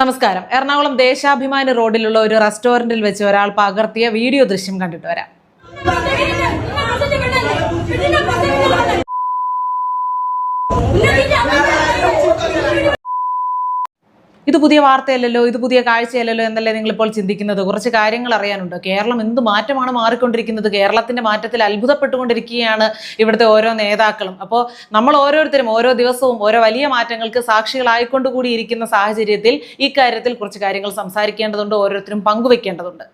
നമസ്കാരം. എറണാകുളം ദേശാഭിമാനി റോഡിലുള്ള ഒരു റെസ്റ്റോറന്റിൽ വെച്ച് ഒരാൾ പകർത്തിയ വീഡിയോ ദൃശ്യം കണ്ടിട്ട് വരാം. ഇത് പുതിയ വാർത്തയല്ലല്ലോ ഇത് പുതിയ കാഴ്ചയല്ലല്ലോ എന്നല്ലേ നിങ്ങൾ ഇപ്പോൾ ചിന്തിക്കുന്നത്? കുറച്ച് കാര്യങ്ങൾ അറിയാനുണ്ട്? കേരളം എന്ത് മാറ്റമാണ് മാറിക്കൊണ്ടിരിക്കുന്നത്? കേരളത്തിന്റെ മാറ്റത്തിൽ അത്ഭുതപ്പെട്ടുകൊണ്ടിരിക്കുകയാണ് ഇവിടുത്തെ ഓരോ നേതാക്കളും. അപ്പോൾ നമ്മൾ ഓരോരുത്തരും ഓരോ ദിവസവും ഓരോ വലിയ മാറ്റങ്ങൾക്ക് സാക്ഷികളായിക്കൊണ്ട് കൂടി ഇരിക്കുന്ന സാഹചര്യത്തിൽ ഈ കാര്യത്തിൽ കുറച്ച് കാര്യങ്ങൾ സംസാരിക്കേണ്ടതുണ്ട് ഓരോരുത്തരും പങ്കുവെക്കേണ്ടതുണ്ട്.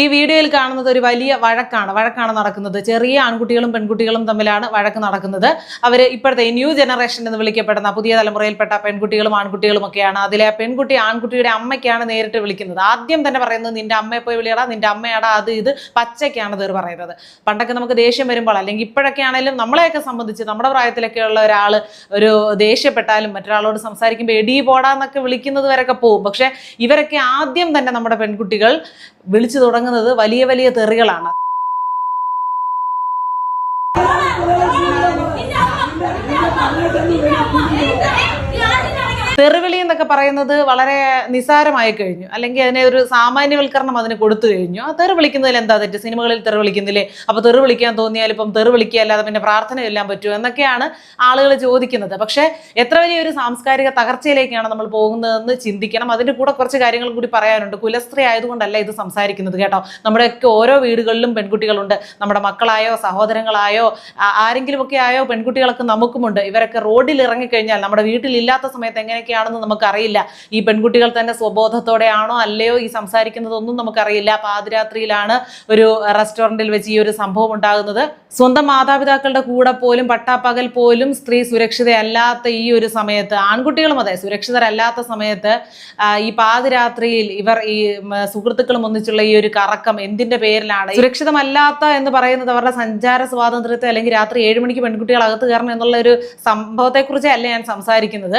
ഈ വീഡിയോയിൽ കാണുന്നത് ഒരു വലിയ വഴക്കാണ്. വഴക്കാണ് നടക്കുന്നത്. ചെറിയ ആൺകുട്ടികളും പെൺകുട്ടികളും തമ്മിലാണ് വഴക്ക് നടക്കുന്നത്. അവർ ഇപ്പോഴത്തെ ന്യൂ ജനറേഷൻ എന്ന് വിളിക്കപ്പെടുന്ന പുതിയ തലമുറയിൽപ്പെട്ട പെൺകുട്ടികളും ആൺകുട്ടികളും ഒക്കെയാണ്. അതിലെ പെൺകുട്ടി ആൺകുട്ടിയുടെ അമ്മയ്ക്കാണ് നേരിട്ട് വിളിക്കുന്നത്. ആദ്യം തന്നെ പറയുന്നത് നിന്റെ അമ്മയെ പോയി വിളിയടാ. നിന്റെ അമ്മയാടാ. അത് ഇത്. പച്ചയ്ക്കാണ് തീർ പറയുന്നത്. പണ്ടൊക്കെ നമുക്ക് ദേഷ്യം വരുമ്പോൾ അല്ലെങ്കിൽ ഇപ്പോഴൊക്കെ ആണെങ്കിലും നമ്മളെയൊക്കെ സംബന്ധിച്ച് നമ്മുടെ പ്രായത്തിലൊക്കെ ഉള്ള ഒരാൾ ഒരു ദേഷ്യപ്പെട്ടാലും മറ്റൊരാളോട് സംസാരിക്കുമ്പോൾ എടി പോടാന്നൊക്കെ വിളിക്കുന്നത് വരെയൊക്കെ പോകും. പക്ഷെ ഇവരൊക്കെ ആദ്യം തന്നെ നമ്മുടെ പെൺകുട്ടികൾ വിളിച്ചു തുടങ്ങുന്നത് വലിയ വലിയ തെറികളാണ്. തെറിവിളി എന്നൊക്കെ പറയുന്നത് വളരെ നിസാരമായി കഴിഞ്ഞു. അല്ലെങ്കിൽ അതിനെ ഒരു സാമാന്യവൽക്കരണം അതിന് കൊടുത്തു കഴിഞ്ഞു. ആ തെറി വിളിക്കുന്നതിൽ എന്താ തെറ്റ്? സിനിമകളിൽ തെറി വിളിക്കുന്നില്ലേ അപ്പൊ തെറി വിളിക്കാൻ തോന്നിയാൽ ഇപ്പം തെറി വിളിക്കുക അല്ലാതെ പിന്നെ പ്രാർത്ഥന ചെല്ലാൻ പറ്റുമോ? എന്നൊക്കെയാണ് ആളുകൾ ചോദിക്കുന്നത്. പക്ഷേ എത്ര വലിയൊരു സാംസ്കാരിക തകർച്ചയിലേക്കാണ് നമ്മൾ പോകുന്നതെന്ന് ചിന്തിക്കണം. അതിന്റെ കൂടെ കുറച്ച് കാര്യങ്ങൾ കൂടി പറയാനുണ്ട്. കുലസ്ത്രീ ആയതുകൊണ്ടല്ല ഇത് സംസാരിക്കുന്നത് കേട്ടോ. നമ്മുടെയൊക്കെ ഓരോ വീടുകളിലും പെൺകുട്ടികളുണ്ട്. നമ്മുടെ മക്കളായോ സഹോദരങ്ങളായോ ആരെങ്കിലുമൊക്കെ ആയോ പെൺകുട്ടികളൊക്കെ നമുക്കുമുണ്ട്. ഇവരൊക്കെ റോഡിൽ ഇറങ്ങിക്കഴിഞ്ഞാൽ നമ്മുടെ വീട്ടിലില്ലാത്ത സമയത്ത് എങ്ങനെയൊക്കെയാണെന്ന് നമുക്കറിയില്ല. ഈ പെൺകുട്ടികൾ തന്നെ സ്വബോധത്തോടെയാണോ അല്ലയോ ഈ സംസാരിക്കുന്നതൊന്നും നമുക്കറിയില്ല. പാതിരാത്രിയിലാണ് ഒരു റെസ്റ്റോറന്റിൽ വെച്ച് ഈ ഒരു സംഭവം ഉണ്ടാകുന്നത്. സ്വന്തം മാതാപിതാക്കളുടെ കൂടെ പോലും പട്ടാപ്പകൽ പോലും സ്ത്രീ സുരക്ഷിതയല്ലാത്ത ഈ ഒരു സമയത്ത് ആൺകുട്ടികളും അതെ സുരക്ഷിതരല്ലാത്ത സമയത്ത് ഈ പാതിരാത്രിയിൽ ഇവർ ഈ സുഹൃത്തുക്കളും ഒന്നിച്ചുള്ള ഈ ഒരു കറക്കം എന്തിന്റെ പേരിലാണ്? സുരക്ഷിതമല്ലാത്ത എന്ന് പറയുന്നത് അവരുടെ സഞ്ചാര സ്വാതന്ത്ര്യത്തെ അല്ലെങ്കിൽ രാത്രി ഏഴ് മണിക്ക് പെൺകുട്ടികൾ അകത്ത് കയറണം എന്നുള്ള ഒരു സംഭവത്തെക്കുറിച്ചല്ല ഞാൻ സംസാരിക്കുന്നത്.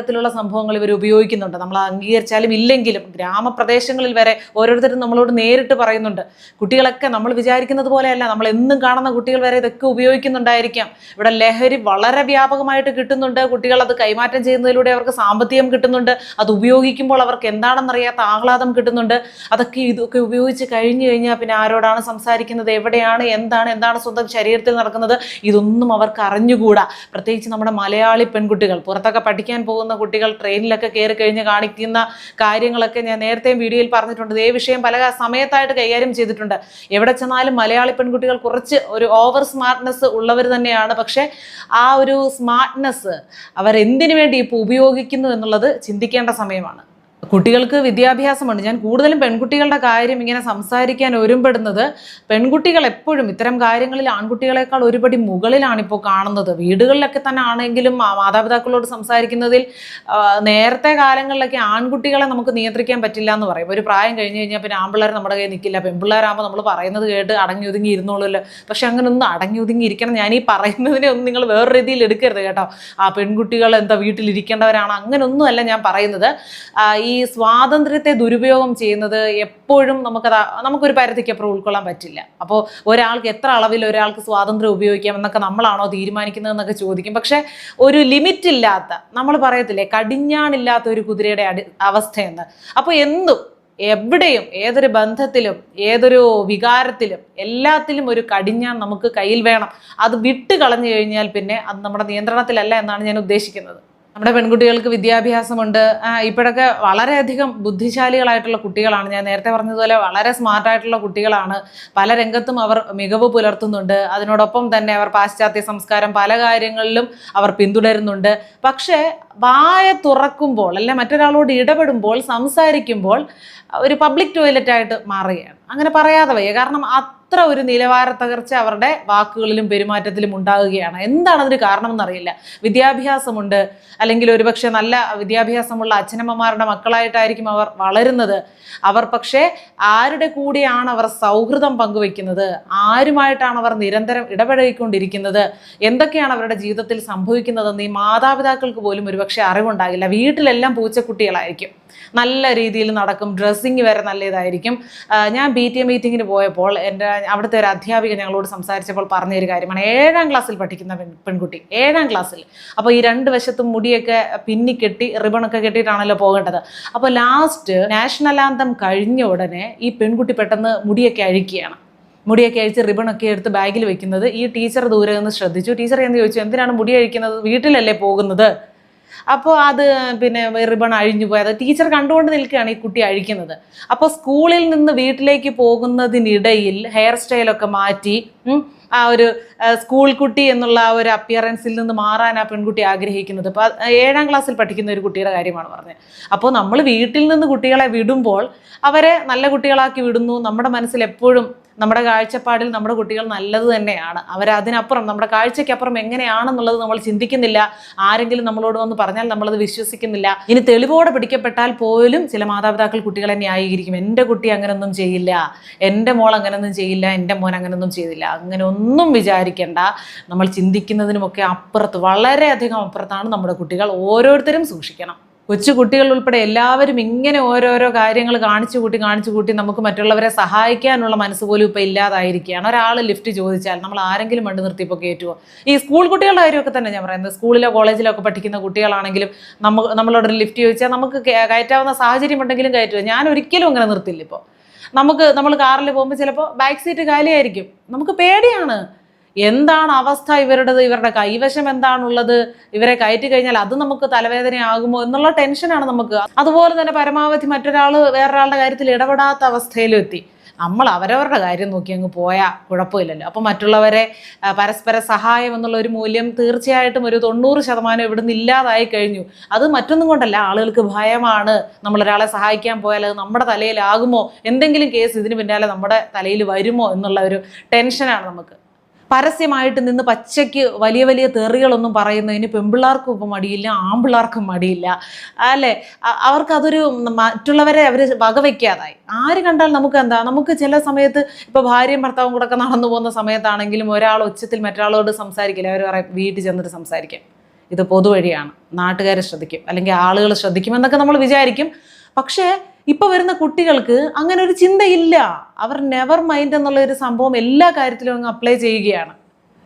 പലതരത്തിലുള്ള സംഭവങ്ങൾ ഇവർ ഉപയോഗിക്കുന്നുണ്ട്. നമ്മൾ അംഗീകരിച്ചാലും ഇല്ലെങ്കിലും ഗ്രാമപ്രദേശങ്ങളിൽ വരെ ഓരോരുത്തരും നമ്മളോട് നേരിട്ട് പറയുന്നുണ്ട്. കുട്ടികളൊക്കെ നമ്മൾ വിചാരിക്കുന്നത് പോലെയല്ല. നമ്മൾ എന്നും കാണുന്ന കുട്ടികൾ വരെ ഇതൊക്കെ ഉപയോഗിക്കുന്നുണ്ടായിരിക്കാം. ഇവിടെ ലഹരി വളരെ വ്യാപകമായിട്ട് കിട്ടുന്നുണ്ട്. കുട്ടികൾ അത് കൈമാറ്റം ചെയ്യുന്നതിലൂടെ അവർക്ക് സാമ്പത്തികം കിട്ടുന്നുണ്ട്. അത് ഉപയോഗിക്കുമ്പോൾ അവർക്ക് എന്താണെന്നറിയാത്ത ആഹ്ലാദം കിട്ടുന്നുണ്ട്. അതൊക്കെ ഇതൊക്കെ ഉപയോഗിച്ച് കഴിഞ്ഞു കഴിഞ്ഞാൽ പിന്നെ ആരോടാണ് സംസാരിക്കുന്നത്? എവിടെയാണ്? എന്താണ്? എന്താണ് സ്വന്തം ശരീരത്തിൽ നടക്കുന്നത്? ഇതൊന്നും അവർക്ക് അറിഞ്ഞുകൂടാ. പ്രത്യേകിച്ച് നമ്മുടെ മലയാളി പെൺകുട്ടികൾ. പുറത്തൊക്കെ പഠിക്കാൻ പോകുന്ന കുട്ടികൾ ട്രെയിനിലൊക്കെ കയറി കഴിഞ്ഞ് കാണിക്കുന്ന കാര്യങ്ങളൊക്കെ ഞാൻ നേരത്തെയും വീഡിയോയിൽ പറഞ്ഞിട്ടുണ്ട്. ഇതേ വിഷയം പല സമയത്തായിട്ട് കൈകാര്യം ചെയ്തിട്ടുണ്ട്. എവിടെ ചെന്നാലും മലയാളി പെൺകുട്ടികൾ കുറച്ച് ഒരു ഓവർ സ്മാർട്ട്നെസ് ഉള്ളവർ തന്നെയാണ്. പക്ഷേ ആ ഒരു സ്മാർട്ട്നെസ് അവരെന്തിനു വേണ്ടി ഇപ്പോൾ ഉപയോഗിക്കുന്നു എന്നുള്ളത് ചിന്തിക്കേണ്ട സമയമാണ്. കുട്ടികൾക്ക് വിദ്യാഭ്യാസമുണ്ട്. ഞാൻ കൂടുതലും പെൺകുട്ടികളുടെ കാര്യം ഇങ്ങനെ സംസാരിക്കാൻ ഒരുമ്പെടുന്നത് പെൺകുട്ടികൾ എപ്പോഴും ഇത്തരം കാര്യങ്ങളിൽ ആൺകുട്ടികളെക്കാൾ ഒരുപടി മുകളിലാണ് ഇപ്പോൾ കാണുന്നത്. വീടുകളിലൊക്കെ തന്നെ ആണെങ്കിലും മാതാപിതാക്കളോട് സംസാരിക്കുന്നതിൽ നേരത്തെ കാലങ്ങളിലൊക്കെ ആൺകുട്ടികളെ നമുക്ക് നിയന്ത്രിക്കാൻ പറ്റില്ല എന്ന് പറയും. ഒരു പ്രായം കഴിഞ്ഞ് കഴിഞ്ഞാൽ പിന്നെ ആൺപിള്ളേർ നമ്മുടെ കയ്യിൽ നിൽക്കില്ല പെൺപിള്ളേരാകുമ്പോൾ നമ്മൾ പറയുന്നത് കേട്ട് അടങ്ങി ഒതുങ്ങി ഇരുന്നോളൂല്ലോ പക്ഷെ അങ്ങനെ ഒന്ന് അടങ്ങി ഒതുങ്ങി ഇരിക്കണം. ഞാൻ ഈ പറയുന്നതിനെ ഒന്നും നിങ്ങൾ വേറെ രീതിയിൽ എടുക്കരുത് കേട്ടോ. ആ പെൺകുട്ടികൾ എന്താ വീട്ടിലിരിക്കേണ്ടവരാണ് അങ്ങനെയൊന്നുമല്ല ഞാൻ പറയുന്നത്. ഈ സ്വാതന്ത്ര്യത്തെ ദുരുപയോഗം ചെയ്യുന്നത് എപ്പോഴും നമുക്കത് നമുക്കൊരു പരിധിക്ക് അപ്പുറം ഉൾക്കൊള്ളാൻ പറ്റില്ല. അപ്പോൾ ഒരാൾക്ക് എത്ര അളവിൽ ഒരാൾക്ക് സ്വാതന്ത്ര്യം ഉപയോഗിക്കാം എന്നൊക്കെ നമ്മളാണോ തീരുമാനിക്കുന്നത് എന്നൊക്കെ ചോദിക്കും. പക്ഷെ ഒരു ലിമിറ്റ് ഇല്ലാത്ത നമ്മൾ പറയത്തില്ലേ കടിഞ്ഞാണില്ലാത്ത ഒരു കുതിരയുടെ അടി അവസ്ഥയെന്ന്. അപ്പോൾ എന്തും എവിടെയും ഏതൊരു ബന്ധത്തിലും ഏതൊരു വികാരത്തിലും എല്ലാത്തിലും ഒരു കടിഞ്ഞാൻ നമുക്ക് കയ്യിൽ വേണം. അത് വിട്ട് കളഞ്ഞു കഴിഞ്ഞാൽ പിന്നെ അത് നമ്മുടെ നിയന്ത്രണത്തിലല്ല എന്നാണ് ഞാൻ ഉദ്ദേശിക്കുന്നത്. നമ്മുടെ പെൺകുട്ടികൾക്ക് വിദ്യാഭ്യാസമുണ്ട് ഇപ്പോഴൊക്കെ വളരെയധികം ബുദ്ധിശാലികളായിട്ടുള്ള കുട്ടികളാണ്. ഞാൻ നേരത്തെ പറഞ്ഞതുപോലെ വളരെ സ്മാർട്ടായിട്ടുള്ള കുട്ടികളാണ്. പല രംഗത്തും അവർ മികവ് പുലർത്തുന്നുണ്ട്. അതിനോടൊപ്പം തന്നെ അവർ പാശ്ചാത്യ സംസ്കാരം പല കാര്യങ്ങളിലും അവർ പിന്തുടരുന്നുണ്ട്. പക്ഷേ വായ തുറക്കുമ്പോൾ അല്ലെ മറ്റൊരാളോട് ഇടപെടുമ്പോൾ സംസാരിക്കുമ്പോൾ ഒരു പബ്ലിക് ടോയ്ലറ്റായിട്ട് മാറുകയാണ്. അങ്ങനെ പറയാതെ വയ്യ. കാരണം അത്ര ഒരു നിലവാര തകർച്ച അവരുടെ വാക്കുകളിലും പെരുമാറ്റത്തിലും ഉണ്ടാകുകയാണ്. എന്താണ് അതിന് കാരണമെന്നറിയില്ല വിദ്യാഭ്യാസമുണ്ട്. അല്ലെങ്കിൽ ഒരുപക്ഷെ നല്ല വിദ്യാഭ്യാസമുള്ള അച്ഛനമ്മമാരുടെ മക്കളായിട്ടായിരിക്കും അവർ വളരുന്നത്. അവർ പക്ഷേ ആരുടെ കൂടെയാണ് അവർ സൗഹൃദം പങ്കുവെക്കുന്നത് ആരുമായിട്ടാണ് അവർ നിരന്തരം ഇടപഴകിക്കൊണ്ടിരിക്കുന്നത്? എന്തൊക്കെയാണ് അവരുടെ ജീവിതത്തിൽ സംഭവിക്കുന്നതെന്ന് ഈ മാതാപിതാക്കൾക്ക് പോലും ഒരുപക്ഷെ അറിവുണ്ടാകില്ല. വീട്ടിലെല്ലാം പൂച്ചക്കുട്ടികളായിരിക്കും. നല്ല രീതിയിൽ നടക്കും. ഡ്രസ്സിങ് വരെ നല്ല ഇതായിരിക്കും ഞാൻ ബി ടി എ മീറ്റിങ്ങിന് പോയപ്പോൾ എന്റെ അവിടുത്തെ ഒരു അധ്യാപിക ഞങ്ങളോട് സംസാരിച്ചപ്പോൾ പറഞ്ഞൊരു കാര്യമാണ്. ഏഴാം ക്ലാസ്സിൽ പഠിക്കുന്ന പെൺകുട്ടി. ഏഴാം ക്ലാസ്സിൽ അപ്പോൾ ഈ രണ്ട് വശത്തും മുടിയൊക്കെ പിന്നിക്കെട്ടി റിബണൊക്കെ കെട്ടിയിട്ടാണല്ലോ പോകേണ്ടത്. അപ്പോൾ ലാസ്റ്റ് നാഷണൽ ആന്തം കഴിഞ്ഞ ഉടനെ ഈ പെൺകുട്ടി പെട്ടെന്ന് മുടിയൊക്കെ അഴിക്കുകയാണ്. മുടിയൊക്കെ അഴിച്ച് റിബണൊക്കെ എടുത്ത് ബാഗിൽ വെക്കുന്നത്. ഈ ടീച്ചർ ദൂരെ നിന്ന് ശ്രദ്ധിച്ചു. ടീച്ചർ എന്ന് ചോദിച്ചു? എന്തിനാണ് മുടി അഴിക്കുന്നത്? വീട്ടിലല്ലേ പോകുന്നത്? അപ്പോൾ അത് പിന്നെ റിബൺ അഴിഞ്ഞു പോയത് ടീച്ചർ കണ്ടുകൊണ്ട് നിൽക്കുകയാണ് ഈ കുട്ടി അഴിക്കുന്നത്. അപ്പോൾ സ്കൂളിൽ നിന്ന് വീട്ടിലേക്ക് പോകുന്നതിനിടയിൽ ഹെയർ സ്റ്റൈലൊക്കെ മാറ്റി ആ ഒരു സ്കൂൾ കുട്ടി എന്നുള്ള ആ ഒരു അപ്പിയറൻസിൽ നിന്ന് മാറാൻ ആ പെൺകുട്ടി ആഗ്രഹിക്കുന്നത്. ഇപ്പോൾ ഏഴാം ക്ലാസ്സിൽ പഠിക്കുന്ന ഒരു കുട്ടിയുടെ കാര്യമാണ് പറഞ്ഞത്. അപ്പോൾ നമ്മൾ വീട്ടിൽ നിന്ന് കുട്ടികളെ വിടുമ്പോൾ അവരെ നല്ല കുട്ടികളാക്കി വിടുന്നു. നമ്മുടെ മനസ്സിൽ എപ്പോഴും നമ്മുടെ കാഴ്ചപ്പാടിൽ നമ്മുടെ കുട്ടികൾ നല്ലത് തന്നെയാണ്. അവരതിനപ്പുറം നമ്മുടെ കാഴ്ചയ്ക്കപ്പുറം എങ്ങനെയാണെന്നുള്ളത് നമ്മൾ ചിന്തിക്കുന്നില്ല. ആരെങ്കിലും നമ്മളോട് വന്ന് പറഞ്ഞാൽ നമ്മളത് വിശ്വസിക്കുന്നില്ല. ഇനി തെളിവോടെ പിടിക്കപ്പെട്ടാൽ പോലും ചില മാതാപിതാക്കൾ കുട്ടികളെ ന്യായീകരിക്കും. എന്റെ കുട്ടി അങ്ങനെയൊന്നും ചെയ്യില്ല. എന്റെ മോൾ അങ്ങനെയൊന്നും ചെയ്യില്ല. എന്റെ മോൻ അങ്ങനെയൊന്നും ചെയ്തില്ല. അങ്ങനെ ഒന്നും വിചാരിക്കേണ്ട. നമ്മൾ ചിന്തിക്കുന്നതിനുമൊക്കെ അപ്പുറത്ത് വളരെയധികം അപ്പുറത്താണ് നമ്മുടെ കുട്ടികൾ. ഓരോരുത്തരും സൂക്ഷിക്കണം. കൊച്ചു കുട്ടികൾ ഉൾപ്പെടെ എല്ലാവരും ഇങ്ങനെ ഓരോരോ കാര്യങ്ങൾ കാണിച്ചു കൂട്ടി കാണിച്ചു കൂട്ടി നമുക്ക് മറ്റുള്ളവരെ സഹായിക്കാനുള്ള മനസ്സ് പോലും ഇപ്പം ഇല്ലാതായിരിക്കുകയാണ്. ഒരാൾ ലിഫ്റ്റ് ചോദിച്ചാൽ നമ്മൾ ആരെങ്കിലും വണ്ടി നിർത്തിയപ്പോൾ കയറ്റുമോ ഈ സ്കൂൾ കുട്ടികളുടെ കാര്യമൊക്കെ തന്നെ ഞാൻ പറയുന്നത്. സ്കൂളിലോ കോളേജിലോ ഒക്കെ പഠിക്കുന്ന കുട്ടികളാണെങ്കിലും നമ്മൾ നമ്മളോടൊരു ലിഫ്റ്റ് ചോദിച്ചാൽ നമുക്ക് കയറ്റാവുന്ന സാഹചര്യം ഉണ്ടെങ്കിലും കയറ്റുമോ ഞാൻ ഒരിക്കലും അങ്ങനെ നിർത്തില്ല ഇപ്പോൾ നമുക്ക് നമ്മൾ കാറിൽ പോകുമ്പോൾ ചിലപ്പോൾ ബാക്ക് സീറ്റ് കാലിയായിരിക്കും. നമുക്ക് പേടിയാണ്. എന്താണ് അവസ്ഥ ഇവരുടേത്? ഇവരുടെ കൈവശം എന്താണുള്ളത്? ഇവരെ കയറ്റി കഴിഞ്ഞാൽ അത് നമുക്ക് തലവേദനയാകുമോ? എന്നുള്ള ടെൻഷനാണ് നമുക്ക്. അതുപോലെ തന്നെ പരമാവധി മറ്റൊരാൾ വേറൊരാളുടെ കാര്യത്തിൽ ഇടപെടാത്ത അവസ്ഥയിലും എത്തി. നമ്മൾ അവരവരുടെ കാര്യം നോക്കി അങ്ങ് പോയാൽ കുഴപ്പമില്ലല്ലോ. അപ്പോൾ മറ്റുള്ളവരെ പരസ്പര സഹായം എന്നുള്ള ഒരു മൂല്യം തീർച്ചയായിട്ടും ഒരു തൊണ്ണൂറ് ശതമാനം ഇവിടുന്ന് ഇല്ലാതായി കഴിഞ്ഞു. അത് മറ്റൊന്നും കൊണ്ടല്ല. ആളുകൾക്ക് ഭയമാണ്. നമ്മളൊരാളെ സഹായിക്കാൻ പോയാൽ അത് നമ്മുടെ തലയിലാകുമോ? എന്തെങ്കിലും കേസ് ഇതിന് പിന്നാലെ നമ്മുടെ തലയിൽ വരുമോ? എന്നുള്ള ഒരു ടെൻഷനാണ് നമുക്ക്. പരസ്യമായിട്ട് നിന്ന് പച്ചയ്ക്ക് വലിയ വലിയ തെറികളൊന്നും പറയുന്നതിന് പെൺപിള്ളേർക്കും ഇപ്പം മടിയില്ല ആൺപിള്ളേർക്കും മടിയില്ല. അല്ലേ? അവർക്കതൊരു മറ്റുള്ളവരെ അവർ വകവയ്ക്കാതായി ആര് കണ്ടാൽ നമുക്ക് എന്താ നമുക്ക് ചില സമയത്ത് ഇപ്പോൾ ഭാര്യയും ഭർത്താവും കൂടെ ഒക്കെ നടന്നു പോകുന്ന സമയത്താണെങ്കിലും ഒരാൾ ഉച്ചത്തിൽ മറ്റൊരാളോട് സംസാരിക്കില്ല. അവർ പറയും വീട്ടിൽ ചെന്നിട്ട് സംസാരിക്കാം. ഇത് പൊതുവഴിയാണ്. നാട്ടുകാരെ ശ്രദ്ധിക്കും. അല്ലെങ്കിൽ ആളുകൾ ശ്രദ്ധിക്കും എന്നൊക്കെ നമ്മൾ വിചാരിക്കും. പക്ഷേ ഇപ്പൊ വരുന്ന കുട്ടികൾക്ക് അങ്ങനെ ഒരു ചിന്തയില്ല. അവർ നെവർ മൈൻഡ് എന്നുള്ള ഒരു സംഭവം എല്ലാ കാര്യത്തിലും അങ്ങ് അപ്ലൈ ചെയ്യുകയാണ്.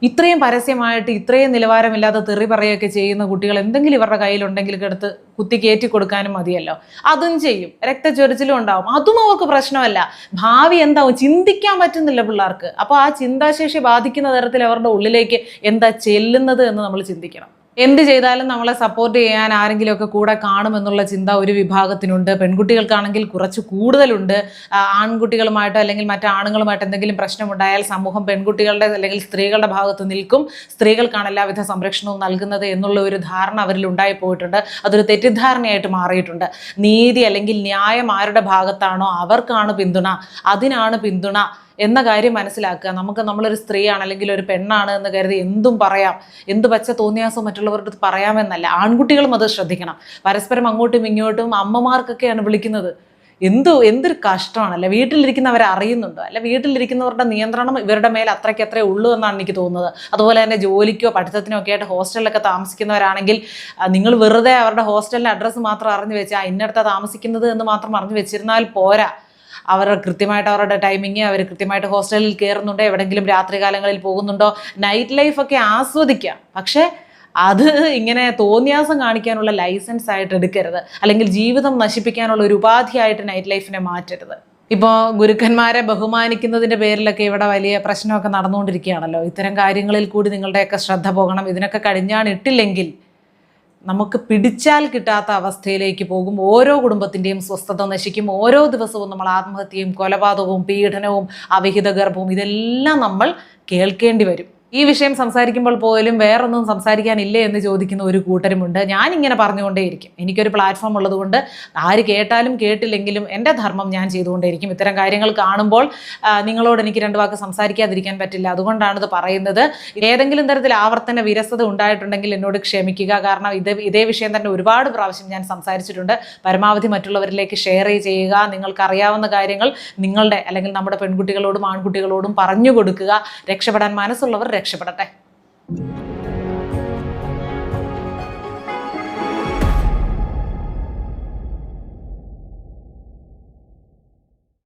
ഇത്രയും പരസ്യമായിട്ട് ഇത്രയും നിലവാരമില്ലാതെ തെറി പറയുകയൊക്കെ ചെയ്യുന്ന കുട്ടികൾ എന്തെങ്കിലും ഇവരുടെ കയ്യിലുണ്ടെങ്കിൽ എടുത്ത് കുത്തി കയറ്റി കൊടുക്കാനും മതിയല്ലോ. അതും ചെയ്യും. രക്തചൊരിച്ചിലും ഉണ്ടാവും. അതും അവർക്ക് പ്രശ്നമല്ല. ഭാവി എന്താവും? ചിന്തിക്കാൻ പറ്റുന്നില്ല പിള്ളേർക്ക്. അപ്പോൾ ആ ചിന്താശേഷി ബാധിക്കുന്ന തരത്തിൽ അവരുടെ ഉള്ളിലേക്ക് എന്താ ചെല്ലുന്നത് എന്ന് നമ്മൾ ചിന്തിക്കണം. എന്ത് ചെയ്താലും നമ്മളെ സപ്പോർട്ട് ചെയ്യാൻ ആരെങ്കിലുമൊക്കെ കൂടെ കാണുമെന്നുള്ള ചിന്ത ഒരു വിഭാഗത്തിനുണ്ട്. പെൺകുട്ടികൾക്കാണെങ്കിൽ കുറച്ച് കൂടുതലുണ്ട്. ആൺകുട്ടികളുമായിട്ടോ അല്ലെങ്കിൽ മറ്റു ആണുങ്ങളുമായിട്ട് എന്തെങ്കിലും പ്രശ്നമുണ്ടായാൽ സമൂഹം പെൺകുട്ടികളുടെ അല്ലെങ്കിൽ സ്ത്രീകളുടെ ഭാഗത്ത് നിൽക്കും. സ്ത്രീകൾക്കാണ് എല്ലാവിധ സംരക്ഷണവും നൽകുന്നത് എന്നുള്ള ഒരു ധാരണ അവരിൽ ഉണ്ടായി പോയിട്ടുണ്ട്. അതൊരു തെറ്റിദ്ധാരണയായിട്ട് മാറിയിട്ടുണ്ട്. നീതി അല്ലെങ്കിൽ ന്യായം ആരുടെ ഭാഗത്താണോ അവർക്കാണ് പിന്തുണ. അതിനാണ് പിന്തുണ. എന്ന കാര്യം മനസ്സിലാക്കുക. നമുക്ക് നമ്മളൊരു സ്ത്രീയാണ് അല്ലെങ്കിൽ ഒരു പെണ്ണാണ് എന്ന് കരുതി എന്തും പറയാം. എന്ത് പച്ച തോന്നിയാസം മറ്റുള്ളവരുടെ അടുത്ത് പറയാമെന്നല്ല. ആൺകുട്ടികളും അത് ശ്രദ്ധിക്കണം. പരസ്പരം അങ്ങോട്ടും ഇങ്ങോട്ടും അമ്മമാർക്കൊക്കെയാണ് വിളിക്കുന്നത്. എന്തു എന്തൊരു കഷ്ടമാണല്ലേ വീട്ടിലിരിക്കുന്നവരെ അറിയുന്നുണ്ടോ? അല്ല? വീട്ടിലിരിക്കുന്നവരുടെ നിയന്ത്രണം ഇവരുടെ മേൽ അത്രയ്ക്ക് അത്രേ ഉള്ളൂ എന്നാണ് എനിക്ക് തോന്നുന്നത്. അതുപോലെ തന്നെ ജോലിക്കോ പഠിത്തത്തിനോ ഒക്കെ ആയിട്ട് ഹോസ്റ്റലിലൊക്കെ താമസിക്കുന്നവരാണെങ്കിൽ നിങ്ങൾ വെറുതെ അവരുടെ ഹോസ്റ്റലിന്റെ അഡ്രസ്സ് മാത്രം അറിഞ്ഞു വെച്ചാൽ ഇന്നടത്താണ് താമസിക്കുന്നത് എന്ന് മാത്രം അറിഞ്ഞു വെച്ചിരുന്നാൽ പോരാ. അവർ കൃത്യമായിട്ട് അവരുടെ ടൈമിങ് അവർ കൃത്യമായിട്ട് ഹോസ്റ്റലിൽ കയറുന്നുണ്ടോ എവിടെയെങ്കിലും രാത്രികാലങ്ങളിൽ പോകുന്നുണ്ടോ നൈറ്റ് ലൈഫൊക്കെ ആസ്വദിക്കാം പക്ഷേ അത് ഇങ്ങനെ തോന്നിയാസം കാണിക്കാനുള്ള ലൈസൻസ് ആയിട്ട് എടുക്കരുത്. അല്ലെങ്കിൽ ജീവിതം നശിപ്പിക്കാനുള്ള ഒരു ഉപാധിയായിട്ട് നൈറ്റ് ലൈഫിനെ മാറ്റരുത്. ഇപ്പോൾ ഗുരുക്കന്മാരെ ബഹുമാനിക്കുന്നതിന്റെ പേരിലൊക്കെ ഇവിടെ വലിയ പ്രശ്നമൊക്കെ നടന്നുകൊണ്ടിരിക്കുകയാണല്ലോ. ഇത്തരം കാര്യങ്ങളിൽ കൂടി നിങ്ങളുടെയൊക്കെ ശ്രദ്ധ പോകണം. ഇതിനൊക്കെ കഴിഞ്ഞാണ് ഇട്ടില്ലെങ്കിൽ നമുക്ക് പിടിച്ചാൽ കിട്ടാത്ത അവസ്ഥയിലേക്ക് പോകും. ഓരോ കുടുംബത്തിന്റെയും സ്വസ്ഥത നശിക്കും. ഓരോ ദിവസവും നമ്മൾ ആത്മഹത്യയും കൊലപാതകവും പീഡനവും അവിഹിത ഗർഭവും ഇതെല്ലാം നമ്മൾ കേൾക്കേണ്ടി വരും. ഈ വിഷയം സംസാരിക്കുമ്പോൾ പോലും വേറൊന്നും സംസാരിക്കാനില്ലേ എന്ന് ചോദിക്കുന്ന ഒരു കൂട്ടരുമുണ്ട്. ഞാനിങ്ങനെ പറഞ്ഞുകൊണ്ടേയിരിക്കും. എനിക്കൊരു പ്ലാറ്റ്ഫോം ഉള്ളതുകൊണ്ട് ആര് കേട്ടാലും കേട്ടില്ലെങ്കിലും എന്റെ ധർമ്മം ഞാൻ ചെയ്തുകൊണ്ടേയിരിക്കും. ഇത്തരം കാര്യങ്ങൾ കാണുമ്പോൾ നിങ്ങളോട് എനിക്ക് രണ്ട് വാക്ക് സംസാരിക്കാതിരിക്കാൻ പറ്റില്ല. അതുകൊണ്ടാണ് ഇത് പറയുന്നത്. ഏതെങ്കിലും തരത്തിൽ ആവർത്തന വിരസത ഉണ്ടായിട്ടുണ്ടെങ്കിൽ എന്നോട് ക്ഷമിക്കുക. കാരണം ഇത് ഇതേ വിഷയം തന്നെ ഒരുപാട് പ്രാവശ്യം ഞാൻ സംസാരിച്ചിട്ടുണ്ട്. പരമാവധി മറ്റുള്ളവരിലേക്ക് ഷെയർ ചെയ്യുക. നിങ്ങൾക്കറിയാവുന്ന കാര്യങ്ങൾ നിങ്ങളുടെ അല്ലെങ്കിൽ നമ്മുടെ പെൺകുട്ടികളോടും ആൺകുട്ടികളോടും പറഞ്ഞു കൊടുക്കുക. രക്ഷപ്പെടാൻ മനസ്സുള്ളവർ രക്ഷപ്പെടട്ടെ.